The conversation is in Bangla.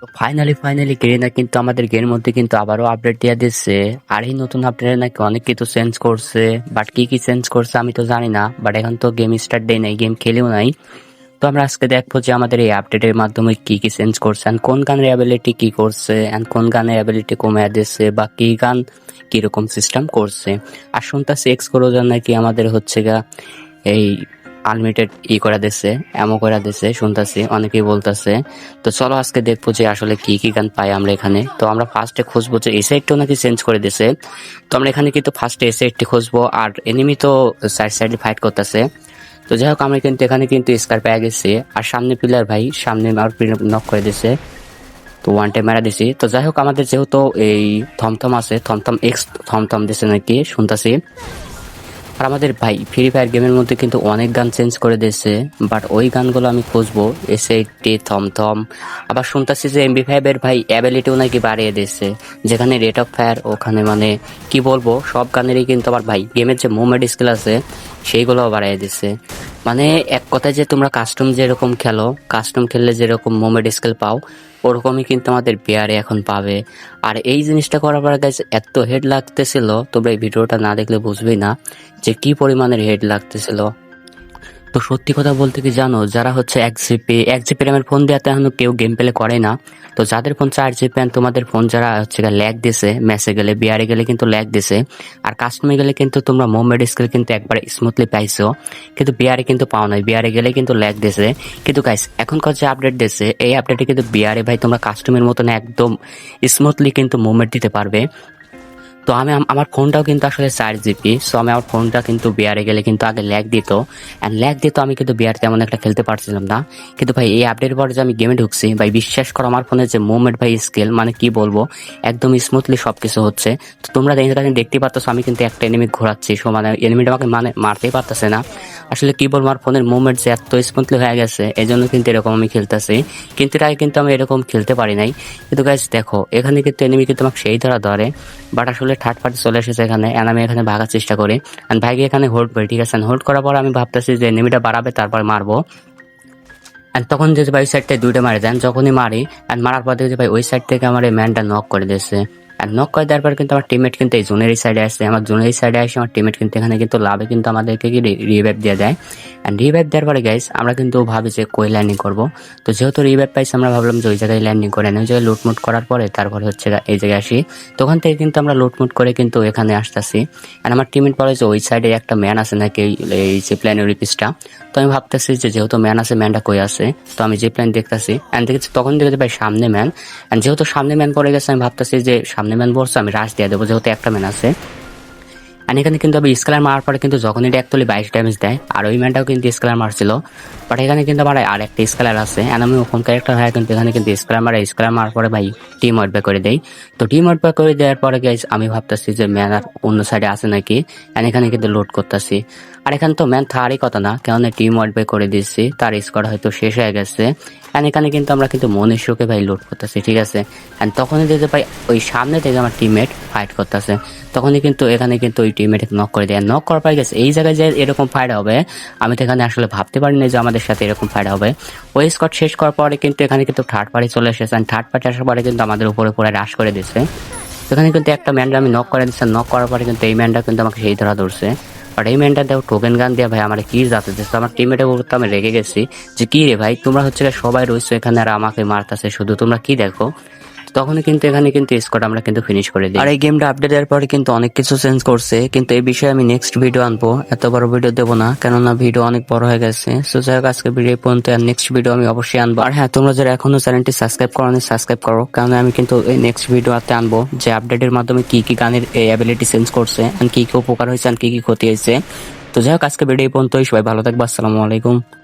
তো ফাইনালি ফাইনালি গেরিনা কিন্তু আমাদের গেমের মধ্যে কিন্তু আবারও আপডেট দিয়ে দিচ্ছে। আর এই নতুন আপডেটে নাকি অনেক কিছু চেঞ্জ করছে বাট কি কি চেঞ্জ করছে আমি তো জানি না বাট এখন তো গেম স্টার্ট দেয় নাই গেম খেলেও নাই। তো আমরা আজকে দেখব যে আমাদের এই আপডেটের মাধ্যমে কি কি চেঞ্জ করছে, and কোন গানের অ্যাবিলিটি কি করছে অ্যান্ড কোন গানের অ্যাবিলিটি কমে দিচ্ছে, বা কি গান কীরকম সিস্টেম করছে। আর শুনতেছি এক্স করোজার নাকি আমাদের হচ্ছে গা, এই আনলিমিটেড ই করে দিচ্ছে এমও করে দিচ্ছে শুনতেছি, অনেকেই বলতেছে। তো চলো আজকে দেখব যে আসলে কি কি গান পাই আমরা এখানে। তো আমরা ফার্স্টে খুঁজবো যে এসে একটু নাকি চেঞ্জ করে দিছে। তো আমরা এখানে কিন্তু ফার্স্টে এসে একটি খুঁজবো, আর এনিমি তো সাইড সাইডে ফাইট করতেছে। তো যাই হোক, আমরা কিন্তু এখানে কিন্তু স্কার পেয়ে গেছি। আর সামনে পিলার ভাই, সামনে আমার নক করে দিছে। তো ওয়ান টাইম মেরা দিছি। তো যাই হোক, আমাদের যেহেতু এই থমথম আছে, থমথম এক্স থমথম দিছে নাকি, শুনতাছি। আর আমাদের ভাই ফ্রি ফায়ার গেমের মধ্যে কিন্তু অনেক গান চেঞ্জ করে দিয়েছে বাট ওই গানগুলো আমি খুঁজবো। এসে টি থমথম। আবার শুনতেছি যে এমবি ফাইভের ভাই অ্যাবিলিটিও নাকি বাড়িয়ে দিয়েছে, যেখানে রেট অফ ফায়ার ওখানে মানে কি বলব, সব গানেরই কিন্তু আবার ভাই গেমের যে মুভমেন্ট স্কিল আছে, সেইগুলোও বাড়িয়ে দিচ্ছে মানে এক কথায় যে তোমরা কাস্টম যেরকম খেলো কাস্টম খেললে যেরকম মুভমেন্ট স্কিল পাও ওরকমই কিন্তু আমাদের বিয়ারে এখন পাবে। আর এই জিনিসটা করার পরে গাইজ এত হেড লাগতেছিল, তোমরা এই ভিডিওটা না দেখলে বুঝবেই না যে কি পরিমাণের হেড লাগতেছিল। তো সত্যি কথা বলতে কি জানো, যারা হচ্ছে এক জিপি এক জিপি র্যামের ফোন দেওয়াতে এখনও কেউ গেম প্লে করে না। তো যাদের ফোন চার জিপি and তোমাদের ফোন যারা হচ্ছে ল্যাগ দিছে ম্যাচে গেলে বিয়ারে গেলে কিন্তু ল্যাগ দিছে। আর কাস্টমে গেলে কিন্তু তোমরা মুভমেন্ট স্কিল কিন্তু একবারে স্মুথলি পাইছো। কিন্তু বিয়ারে কিন্তু পাও নাই। বিয়ারে গেলে কিন্তু ল্যাগ দিছে। কিন্তু গাইস এখনকার যে আপডেট দিছে, এই আপডেটে কিন্তু বিয়ারে ভাই তোমরা কাস্টমের মতন একদম স্মুথলি কিন্তু মুভমেন্ট দিতে পারবে। তো আমি আমার ফোনটাও কিন্তু আসলে চার জিবি সো আমি আমার ফোনটা কিন্তু বিয়ারে গেলে কিন্তু আগে ল্যাগ দিত। অ্যান্ড ল্যাগ দিত আমি কিন্তু বিয়ার তেমন একটা খেলতে পারছিলাম না। কিন্তু ভাই, এই আপডেট পরে যে আমি গেমে ঢুকছি, ভাই বিশ্বাস করো আমার ফোনের যে মুভমেন্ট ভাই স্কেল মানে কি বলব, একদম স্মুথলি সব কিছু হচ্ছে। তো তোমরা এখানে দেখতে পারতো আমি কিন্তু একটা এনিমি ঘোরাচ্ছি সো মানে এনিমিটা আমাকে মানে মারতেই পারতেছে না। আসলে কি বলব আমার ফোনের মুভমেন্ট যে এত স্মুথলি হয়ে গেছে এই জন্য কিন্তু এরকম আমি খেলতেছি। কিন্তু এর আগে কিন্তু আমি এরকম খেলতে পারি নাই। কিন্তু গাইজ দেখো, এখানে কিন্তু এনিমি কিন্তু আমাকে সেই ধরা ধরে। বাট আসলে থার্ড পার্টি চলে এসেছে এখানে, and আমি এখানে ভাগার চেষ্টা করি। অ্যান্ড ভাইকে এখানে হোল্ড করি, ঠিক আছে? হোল্ড করার পর আমি ভাবতেছি যে এনিমিটা বাড়াবে, তারপর মারবো। অ্যান্ড তখন যদি ভাই ওই থেকে দুইটা মারে দেন, যখনই মারি অ্যান্ড মারার পর দেখি ভাই ওই সাইড থেকে আমার এই ম্যানটা নক করে দিয়েছে। অ্যান্ড নক করে দেওয়ার পর কিন্তু আমার টিমমেট কিন্তু এই জোনের এই সাইডে আসছে। আমার জোনের এই সাইডে আসে, আমার টিমমেট কিন্তু এখানে কিন্তু লাভে কিন্তু আমাদেরকে কি রিভাইভ দিয়ে দেয়। অ্যান্ড রিভাইভ দেওয়ার পরে গাইস আমরা কিন্তু ভাবি যে কই ল্যান্ডিং করব। তো যেহেতু রিভাইভ পাইছি, আমরা ভাবলাম যে ওই জায়গায় ল্যান্ডিং করে ওই জায়গায় লুটমুট করার পরে তারপরে হচ্ছে এই জায়গায় আসি। তখন থেকে কিন্তু আমরা লুটমুট করে কিন্তু এখানে আসতেছি। আর আমার টিমমেট বলে যে ওই সাইডে একটা ম্যান আছে নাকি এই- প্ল্যানের রিপিসটা তো আমি ভাবতেছি যে যেহেতু ম্যান আছে ম্যানটা কই আছে? তো আমি যে প্ল্যান দেখতেছি। অ্যান্ড দেখেছি তখন দেখেছি ভাই সামনে ম্যান অ্যান্ড যেহেতু সামনে ম্যান পড়ে গেছে, আমি ভাবতেছি যে সামনে ম্যান বলছো, আমি রাশ দিয়ে দেবো, যেহেতু একটা ম্যান আছে। আর এখানে কিন্তু আমি স্কেলার মারার পরে কিন্তু যখন এটা তুলি বাইশ ড্যামেজ দেয়, আর ওই ম্যানটাও কিন্তু স্কেলার মারছিল। বাট এখানে কিন্তু আমার আর একটা স্কেলার আছে অ্যান্ড আমি ওখান ক্যারেক্টার হয় কিন্তু এখানে কিন্তু স্কেলার মারা স্কেলার মারার পরে ভাই টিম আউটব্যাক করে দেয় তো টিম আউটব্যাক করে দেওয়ার পরে গাইজ আমি ভাবতেছি যে ম্যান আর অন্য সাইডে আছে নাকি? অ্যান্ড এখানে কিন্তু লোড করতেছি। আর এখানে তো ম্যান থারই কথা না, কেননা টিম আউটব্যাক করে দিচ্ছি তার স্কোয়াড হয়তো শেষ হয়ে গেছে। অ্যান্ড এখানে কিন্তু আমরা কিন্তু মনীষকে ভাই লোড করতেছি, ঠিক আছে? অ্যান্ড তখনই দেখতে পাই ওই সামনে থেকে আমার টিমমেট ফাইট করতেছে। তখনই কিন্তু এখানে কিন্তু ওই টিমমেট নক করে দেয়। নক করার পর গেছে এই জায়গায় যে এরকম ফাইট হবে, আমি তো এখানে আসলে ভাবতে পারিনি যে আমাদের সাথে এরকম ফাইট হবে। ওই স্কট শেষ করার পরে কিন্তু এখানে কিন্তু থার্ড পার্টি চলে এসেছে থার্ড পার্টি আসার পরে কিন্তু আমাদের উপরে পুরো রাশ করে দিচ্ছে এখানে কিন্তু একটা ম্যানটা আমি নক করে দিচ্ছি নক করার পরে কিন্তু এই ম্যানটা কিন্তু আমাকে সেই ধরা ধরছে। আর এই ম্যানটা দেখো, টোকেন গান দিয়ে ভাই আমার কি যাতে দিচ্ছে আমার টিমেটের উপর তো আমি রেগে গেছি যে, কি রে ভাই, তোমরা হচ্ছে সবাই রয়েছে এখানে আর আমাকে মারতেছে। শুধু তোমরা কি দেখো? তখনই কিন্তু এখানে কিন্তু স্কোয়াড আমরা কিন্তু ফিনিশ করে দিই। আর এই গেমটা আপডেট দেওয়ার পরে কিন্তু অনেক কিছু চেঞ্জ করছে, কিন্তু এই বিষয়ে আমি নেক্সট ভিডিও আনব। এত বড় ভিডিও দেবো না, কেননা ভিডিও অনেক বড় হয়ে গেছে। সো যাই হোক, আজকে ভিডিও পর্যন্ত, আর নেক্সট ভিডিও আমি অবশ্যই আনব। আর হ্যাঁ তোমরা যারা এখনও চ্যানেলটি সাবস্ক্রাইব করো সাবস্ক্রাইব করো, কারণ আমি কিন্তু এই নেক্সট ভিডিও ভিডিওতে আনব যে আপডেটের মাধ্যমে কি কি গানের এই অ্যাবিলিটি চেঞ্জ করছে আর কি কি উপকার হয়েছে আর কি কি ক্ষতি হয়েছে। তো যাই হোক, আজকে ভিডিও পর্যন্তই, সবাই ভালো থাকব, আসসালামু আলাইকুম।